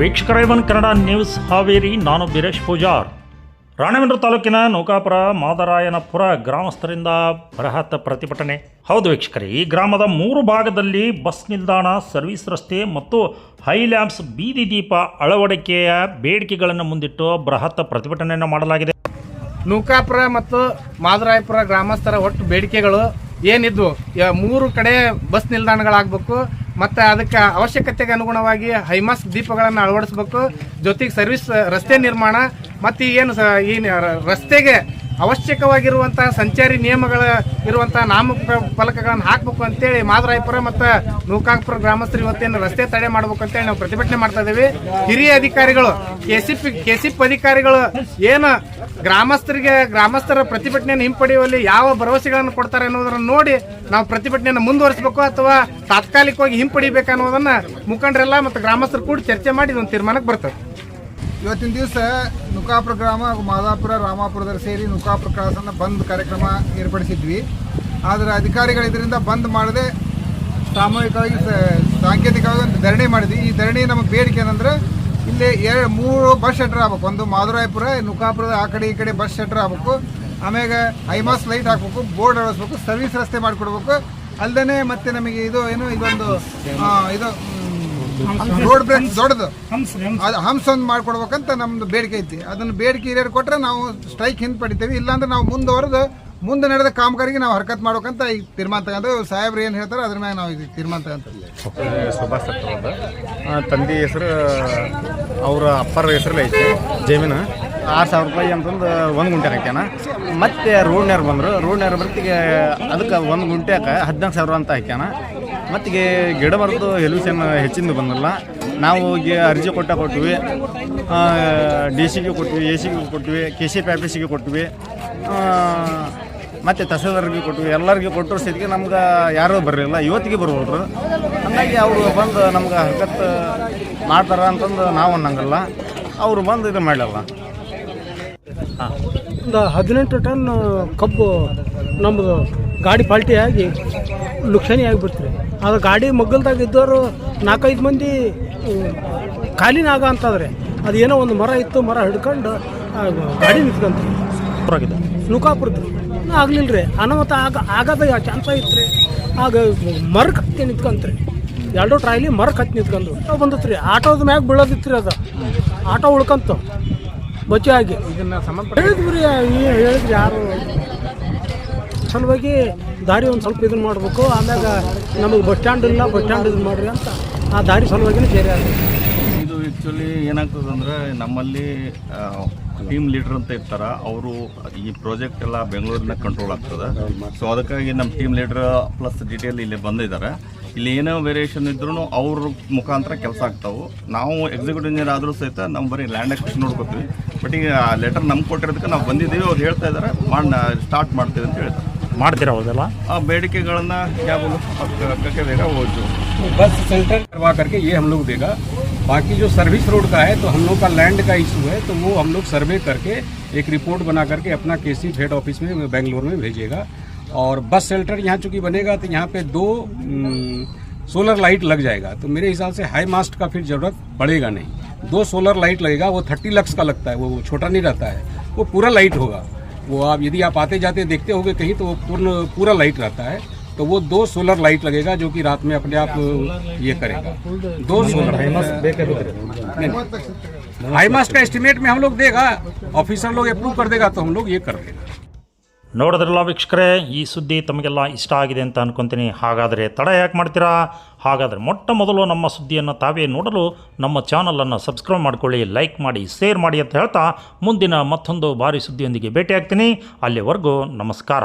ವೀಕ್ಷಕರ, ಇವನ್ ಕನ್ನಡ ನ್ಯೂಸ್ ಹಾವೇರಿ, ನಾನು ಬೀರೇಶ್ ಪೂಜಾರ್. ರಾಣೆಬೆನ್ನೂರು ತಾಲೂಕಿನ ನೌಕಾಪುರ ಮಾದರಾಯನಪುರ ಗ್ರಾಮಸ್ಥರಿಂದ ಬೃಹತ್ ಪ್ರತಿಭಟನೆ. ಹೌದು ವೀಕ್ಷಕರೇ, ಈ ಗ್ರಾಮದ ಮೂರು ಭಾಗದಲ್ಲಿ ಬಸ್ ನಿಲ್ದಾಣ, ಸರ್ವಿಸ್ ರಸ್ತೆ ಮತ್ತು ಹೈ ಲ್ಯಾಂಪ್ಸ್ ಬೀದಿ ದೀಪ ಅಳವಡಿಕೆಯ ಬೇಡಿಕೆಗಳನ್ನು ಮುಂದಿಟ್ಟು ಬೃಹತ್ ಪ್ರತಿಭಟನೆಯನ್ನು ಮಾಡಲಾಗಿದೆ. ನೌಕಾಪುರ ಮತ್ತು ಮಾದರಾಯಪುರ ಗ್ರಾಮಸ್ಥರ ಒಟ್ಟು ಬೇಡಿಕೆಗಳು ಏನಿದ್ವು? ಮೂರು ಕಡೆ ಬಸ್ ನಿಲ್ದಾಣಗಳಾಗಬೇಕು ಮತ್ತು ಅದಕ್ಕೆ ಅವಶ್ಯಕತೆಗೆ ಅನುಗುಣವಾಗಿ ಹೈಮಾಸ್ ದೀಪಗಳನ್ನು ಅಳವಡಿಸ್ಬೇಕು. ಜೊತೆಗೆ ಸರ್ವಿಸ್, ರಸ್ತೆ ನಿರ್ಮಾಣ, ಮತ್ತು ಏನು ಸ ಈ ರಸ್ತೆಗೆ ಅವಶ್ಯಕವಾಗಿರುವಂತಹ ಸಂಚಾರಿ ನಿಯಮಗಳ ಇರುವಂತಹ ನಾಮ ಫಲಕಗಳನ್ನು ಹಾಕಬೇಕು ಅಂತೇಳಿ ಮಾದರಾಯಪುರ ಮತ್ತು ನೂಕಾಪುರ ಗ್ರಾಮಸ್ಥರು ಇವತ್ತೇನು ರಸ್ತೆ ತಡೆ ಮಾಡಬೇಕು ಅಂತೇಳಿ ನಾವು ಪ್ರತಿಭಟನೆ ಮಾಡ್ತಾ ಇದ್ದೀವಿ. ಹಿರಿಯ ಅಧಿಕಾರಿಗಳು ಕೆಸಿಪ್ ಕೆಸಿಪ್ ಅಧಿಕಾರಿಗಳು ಏನು ಗ್ರಾಮಸ್ಥರಿಗೆ, ಗ್ರಾಮಸ್ಥರ ಪ್ರತಿಭಟನೆಯನ್ನು ಹಿಂಪಡೆಯುವಲ್ಲಿ ಯಾವ ಭರವಸೆಗಳನ್ನು ಕೊಡ್ತಾರೆ ಅನ್ನೋದನ್ನು ನೋಡಿ ನಾವು ಪ್ರತಿಭಟನೆಯನ್ನು ಮುಂದುವರಿಸಬೇಕು ಅಥವಾ ತಾತ್ಕಾಲಿಕವಾಗಿ ಹಿಂಪಡಿಬೇಕು ಅನ್ನೋದನ್ನ ಮುಖಂಡರೆಲ್ಲ ಮತ್ತು ಗ್ರಾಮಸ್ಥರು ಕೂಡ ಚರ್ಚೆ ಮಾಡಿ ಒಂದು ತೀರ್ಮಾನಕ್ಕೆ ಬರ್ತದೆ. ಇವತ್ತಿನ ದಿವಸ ನುಕಾಪುರ ಗ್ರಾಮ ಹಾಗೂ ಮಾದಾಪುರ, ರಾಮಾಪುರದಲ್ಲಿ ಸೇರಿ ನುಕಾಪುರ ಕ್ರಾಸನ್ನು ಬಂದ್ ಕಾರ್ಯಕ್ರಮ ಏರ್ಪಡಿಸಿದ್ವಿ. ಆದರೆ ಅಧಿಕಾರಿಗಳು ಇದರಿಂದ ಬಂದ್ ಮಾಡದೆ ಸಾಮೂಹಿಕವಾಗಿ ಸಾಂಕೇತಿಕವಾಗಿ ಒಂದು ಧರಣಿ ಮಾಡಿದ್ವಿ. ಈ ಧರಣಿ ನಮಗೆ ಬೇಡಿಕೆ ಏನಂದರೆ ಇಲ್ಲಿ ಎರಡು, ಮೂರು ಬಸ್ ಶೆಟ್ರ್ ಆಗ್ಬೇಕು. ಒಂದು ಮಾಧುರಾಯಪುರ, ನುಕಾಪುರದ ಆ ಕಡೆ ಈ ಕಡೆ ಬಸ್ ಶೆಟ್ರ್ ಆಗ್ಬೇಕು. ಆಮ್ಯಾಗ ಐಮಾಸ್ ಲೈಟ್ ಹಾಕ್ಬೇಕು, ಬೋರ್ಡ್ ಅಳಿಸ್ಬೇಕು ಸರ್ವಿಸ್ ರಸ್ತೆ ಮಾಡಿಕೊಡ್ಬೇಕು. ಅಲ್ಲದೆ ಮತ್ತೆ ನಮಗೆ ಇದು, ಏನು, ಇದೊಂದು ಇದು ರೋಡ್ ಬ್ರೇಕ್ ದೊಡ್ಡದು. ಅದು ಹಂಸ ಒಂದು ಮಾಡ್ಕೊಡ್ಬೇಕಂತ ನಮ್ದು ಬೇಡಿಕೆ ಐತಿ. ಅದನ್ನ ಬೇಡಿಕೆ ಹಿರಿಯರು ಕೊಟ್ಟರೆ ನಾವು ಸ್ಟ್ರೈಕ್ ಹಿಂದೆ ಪಡಿತೇವೆ. ಇಲ್ಲಾಂದ್ರೆ ನಾವು ಮುಂದುವರೆದು ಮುಂದೆ ನಡೆದ ಕಾಮಗಾರಿಗೆ ನಾವು ಹರ್ಕತ್ ಮಾಡ್ಬೇಕಂತ ಈಗ ತೀರ್ಮಾನ ತಗೊಂಡು ಸಾಹೇಬ್ರು ಏನು ಹೇಳ್ತಾರೆ ಅದ್ರ ಮ್ಯಾಗ ನಾವು ಈಗ ತೀರ್ಮಾನ ತಗೊಂತೀವಿ. ಸುಭಾಷ್ ಆ, ತಂದೆ ಹೆಸರು ಅವರ ಅಪ್ಪರ ಹೆಸರಲ್ಲಿ ಐತಿ ಜಮೀನು. ಆರು ಸಾವಿರ ರೂಪಾಯಿ ಅಂತಂದು ಒಂದು ಗುಂಟೆ ಹಾಕ್ಯಾನ. ಮತ್ತೆ ರೋಡ್ನ್ಯಾರು ಬಂದರು. ರೋಡ್ನ್ಯಾರು ಬರ್ತಿಗೆ ಅದಕ್ಕೆ ಒಂದು ಗುಂಟ್ಯಾಕ ಹದಿನಾಲ್ಕು ಸಾವಿರ ಅಂತ ಹಾಕ್ಯಾನ. ಮತ್ತಿಗೆ ಗಿಡ ಬರೆದು ಎಲ್ಯೂಷನ್ ಹೆಚ್ಚಿಂದು ಬಂದಲ್ಲ. ನಾವು ಹೋಗಿ ಅರ್ಜಿ ಕೊಟ್ಟ ಕೊಟ್ವಿ. ಡಿ ಸಿಗೆ ಕೊಟ್ವಿ, ಎ ಸಿಗೆ ಕೊಟ್ವಿ, ಕೆ ಸಿ ಪಿ ಆಫೀಸಿಗೆ ಕೊಟ್ವಿ ಮತ್ತು ತಹಸೀಲ್ದಾರ್ಗೆ ಕೊಟ್ವಿ. ಎಲ್ಲರಿಗೂ ಕೊಟ್ಟರು ಸ್ಥಿತಿಗೆ ನಮ್ಗೆ ಯಾರೂ ಬರಲಿಲ್ಲ. ಇವತ್ತಿಗೆ ಬರ್ಬೋದ್ರು. ಹಂಗಾಗಿ ಅವರು ಬಂದು ನಮ್ಗೆ ಹರ್ಕತ್ ಮಾಡ್ತಾರ ಅಂತಂದು ನಾವು ಅನ್ನಂಗಲ್ಲ. ಅವರು ಬಂದು ಇದು ಮಾಡಲ್ಲ ಒಂದು ಹದಿನೆಂಟು ಟನ್ ಕಬ್ಬು ನಮ್ಮದು ಗಾಡಿ ಪಾಲ್ಟಿ ಆಗಿ ಲುಕ್ಷಾನಿ ಆಗಿಬಿಡ್ತೀರಿ ಅದು ಗಾಡಿ ಮಗ್ಗಲ್ದಾಗ ಇದ್ದವರು ನಾಲ್ಕೈದು ಮಂದಿ ಹ್ಮ್, ಖಾಲಿನ ಆಗ ಅದು ಅದೇನೋ ಒಂದು ಮರ ಇತ್ತು ಮರ ಹಿಡ್ಕೊಂಡು ಗಾಡಿ ನಿಂತ್ಕೊಂತ್ರಿ ನೂಕಾಪುರದ್ದು ಆಗ್ಲಿಲ್ಲ ರೀ ಅನಾಹುತ ಆಗ ಆಗದ ಚಾನ್ಸ ಇತ್ತು ರೀ ಆಗ ಮರಕ್ಕೆ ಹತ್ತಿ ನಿಂತ್ಕೊಂತ್ರಿ. ಎರಡೂ ಟ್ರಾಯ್ಲಿ ಮರಕ್ಕೆ ಹತ್ತಿ ನಿಂತ್ಕೊಂಡು ಬಂದತ್ರಿ ಆಟೋದ ಮ್ಯಾಗ ಬೀಳೋದಿತ್ತು ರೀ ಅದು. ಆಟೋ ಉಳ್ಕಂತು. ಬಚ್ಚಿ ಆಗಿ. ಇದನ್ನ ಹೇಳಿದ್ವಿ ರೀ ಹೇಳಿದ್ರಿ ಯಾರು? ಸಲುವಾಗಿ ದಾರಿ ಒಂದು ಸ್ವಲ್ಪ ಇದನ್ನು ಮಾಡಬೇಕು. ಆಮ್ಯಾಗ ನಮಗೆ ಬಸ್ ಸ್ಟ್ಯಾಂಡ್ ಇಲ್ಲ, ಬಸ್ ಸ್ಟ್ಯಾಂಡ್ ಇದನ್ನು ಮಾಡ್ರಿ ಅಂತ ಆ ದಾರಿ ಸಲುವಾಗಿನೇ ಸೇರಿ ಇದು ಆ್ಯಕ್ಚುಲಿ ಏನಾಗ್ತದಂದ್ರೆ ನಮ್ಮಲ್ಲಿ ಟೀಮ್ ಲೀಡರ್ ಅಂತ ಇರ್ತಾರೆ, ಅವರು ಈ ಪ್ರಾಜೆಕ್ಟ್ ಎಲ್ಲ ಬೆಂಗಳೂರಿನ ಕಂಟ್ರೋಲ್ ಆಗ್ತದೆ. ಸೊ ಅದಕ್ಕಾಗಿ ನಮ್ಮ ಟೀಮ್ ಲೀಡರ್ ಪ್ಲಸ್ ಡಿಟೇಲ್ ಇಲ್ಲಿ ಬಂದಿದ್ದಾರೆ. ಇಲ್ಲಿ ಏನೋ ವೇರಿಯೇಷನ್ ಇದ್ರೂ ಅವ್ರ ಮುಖಾಂತರ ಕೆಲಸ ಆಗ್ತಾವೆ. ನಾವು ಎಕ್ಸಿಕ್ಯೂಟಿವ್ ಇಂಜಿನಿಯರ್ ಆದರೂ ಸಹಿತ ನಾವು ಬರೀ ಲ್ಯಾಂಡ್ ಅಕ್ವಿಷನ್ ನೋಡ್ಕೋತೀವಿ. ಬಟ್ ಈಗ ಲೆಟರ್ ನಮ್ಗೆ ಕೊಟ್ಟಿರೋದಕ್ಕೆ ನಾವು ಬಂದಿದ್ದೀವಿ, ಅವ್ರು ಹೇಳ್ತಾ ಇದ್ದಾರೆ ಮಾಡಿ ಸ್ಟಾರ್ಟ್ ಮಾಡ್ತೀವಿ ಅಂತ ಹೇಳ್ತಾರೆ. ಮಾಡ್ತೀರಾ ಹೌದಲ್ಲ ಆ ಬೇಡಿಕೆಗಳನ್ನು ಕ್ಯಾಬ್ ಬೇಗ ಓದು बस सेंटर करवा करके ये हम लोग देगा बाकी जो सर्विस रोड का है तो हम लोग का लैंड का इशू है तो वो हम लोग सर्वे करके एक रिपोर्ट बना करके अपना केसी हेड ऑफिस में बेंगलोर में भेजेगा और बस शेल्टर यहाँ चूंकि बनेगा तो यहाँ पे दो हम्म, सोलर लाइट लग जाएगा तो मेरे हिसाब से हाई मास्ट का फिर जरूरत पड़ेगा नहीं दो सोलर लाइट लगेगा वो थर्टी लक्स का लगता है वो छोटा नहीं रहता है वो पूरा लाइट होगा वो आप यदि आप आते जाते देखते होंगे कहीं तो वो पूर्ण पूरा लाइट रहता है। तो वो दो सोलर लाइट लगेगा जो कि रात में अपने आप ये करेगा। दो सोलर हाईमास्ट का एस्टिमेट में हम लोग देगा ऑफिसर लोग अप्रूव कर देगा तो हम लोग ये कर देगा। ನೋಡಿದ್ರಲ್ಲ ವೀಕ್ಷಕರೇ, ಈ ಸುದ್ದಿ ತಮಗೆಲ್ಲ ಇಷ್ಟ ಆಗಿದೆ ಅಂತ ಅನ್ಕೊತೀನಿ. ಹಾಗಾದರೆ ತಡ ಯಾಕೆ ಮಾಡ್ತೀರಾ? ಹಾಗಾದರೆ ಮೊಟ್ಟ ಮೊದಲು ನಮ್ಮ ಸುದ್ದಿಯನ್ನು ತಾವೇ ನೋಡಲು ನಮ್ಮ ಚಾನಲನ್ನು ಸಬ್ಸ್ಕ್ರೈಬ್ ಮಾಡ್ಕೊಳ್ಳಿ ಲೈಕ್ ಮಾಡಿ ಶೇರ್ ಮಾಡಿ ಅಂತ ಹೇಳ್ತಾ ಮುಂದಿನ ಮತ್ತೊಂದು ಭಾರಿ ಸುದ್ದಿಯೊಂದಿಗೆ ಭೇಟಿಯಾಗ್ತೀನಿ. ಅಲ್ಲಿವರೆಗೂ ನಮಸ್ಕಾರ.